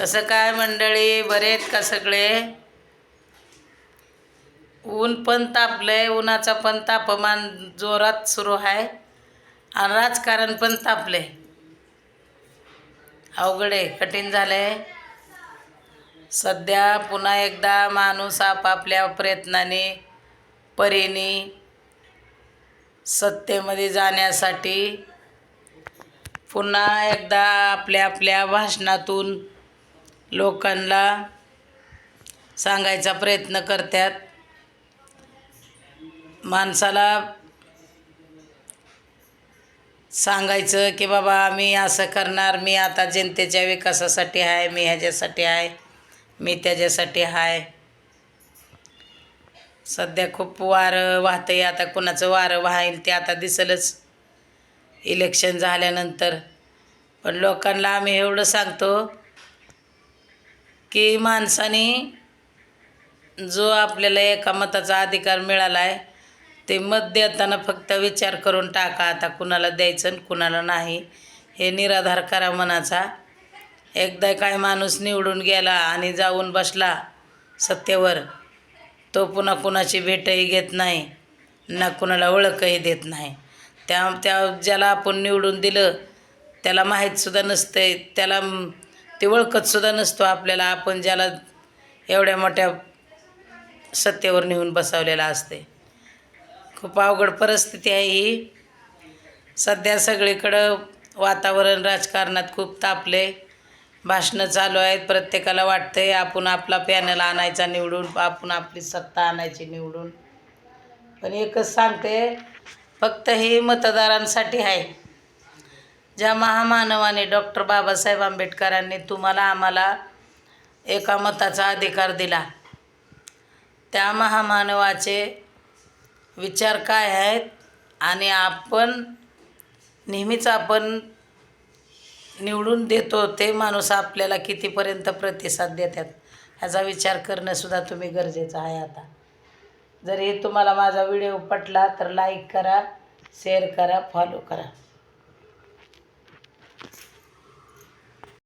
कसं काय मंडळी? बरेत का सगळे? ऊन पण तापलंय उन्हाचा पण तापमान जोरात सुरू आहे आणि राजकारण पण तापलंय. अवघड आहे कठीण झालंय. सध्या पुन्हा एकदा माणूस आपापल्या प्रयत्नाने परीने सत्तेमध्ये जाण्यासाठी पुन्हा एकदा आपल्या आपल्या भाषणातून लोकांना सांगायचा प्रयत्न करतात माणसाला सांगायचं की बाबा आम्ही असं करणार मी आता जनतेच्या विकासासाठी आहे मी ह्याच्यासाठी आहे मी त्याच्यासाठी आहे. सध्या खूप वारं वाहतंय आता कुणाचं वारं वाहेल ते आता दिसलंच. इलेक्शन झाल्यानंतर. पण लोकांना आम्ही एवढं सांगतो की माणसाने जो आपल्याला एका मताचा अधिकार मिळाला आहे ते मत देताना फक्त विचार करून टाका आता कुणाला द्यायचं आणि कुणाला नाही हे निराधार करा मनाचा. एकदा काय माणूस निवडून गेला आणि जाऊन बसला सत्तेवर तो पुन्हा कुणाची भेटही घेत नाही ना कुणाला ओळखही देत नाही. त्या त्या ज्याला आपण निवडून दिलं त्याला माहीतसुद्धा नसते त्याला ते ओळखतसुद्धा नसतो आपल्याला. आपण ज्याला एवढ्या मोठ्या सत्तेवर नेऊन बसवलेला असते. खूप अवघड परिस्थिती आहे ही. सध्या सगळीकडं वातावरण राजकारणात खूप तापले भाषणं चालू आहेत. प्रत्येकाला वाटतंय आपण आपला पॅनल आणायचा निवडून आपण आपली सत्ता आणायची निवडून. पण एकच सांगते फक्त हे मतदारांसाठी आहे. ज्या महामानवाने डॉक्टर बाबासाहेब आंबेडकरांनी तुम्हाला आम्हाला एका मताचा अधिकार दिला त्या महामानवाचे विचार काय आहेत आणि आपण नेहमीच आपण निवडून देतो ते माणूस आपल्याला कितीपर्यंत प्रतिसाद देतात ह्याचा विचार करणंसुद्धा तुम्ही गरजेचं आहे आता. जर हे तुम्हाला माझा व्हिडिओ पटला तर लाईक करा शेअर करा फॉलो करा.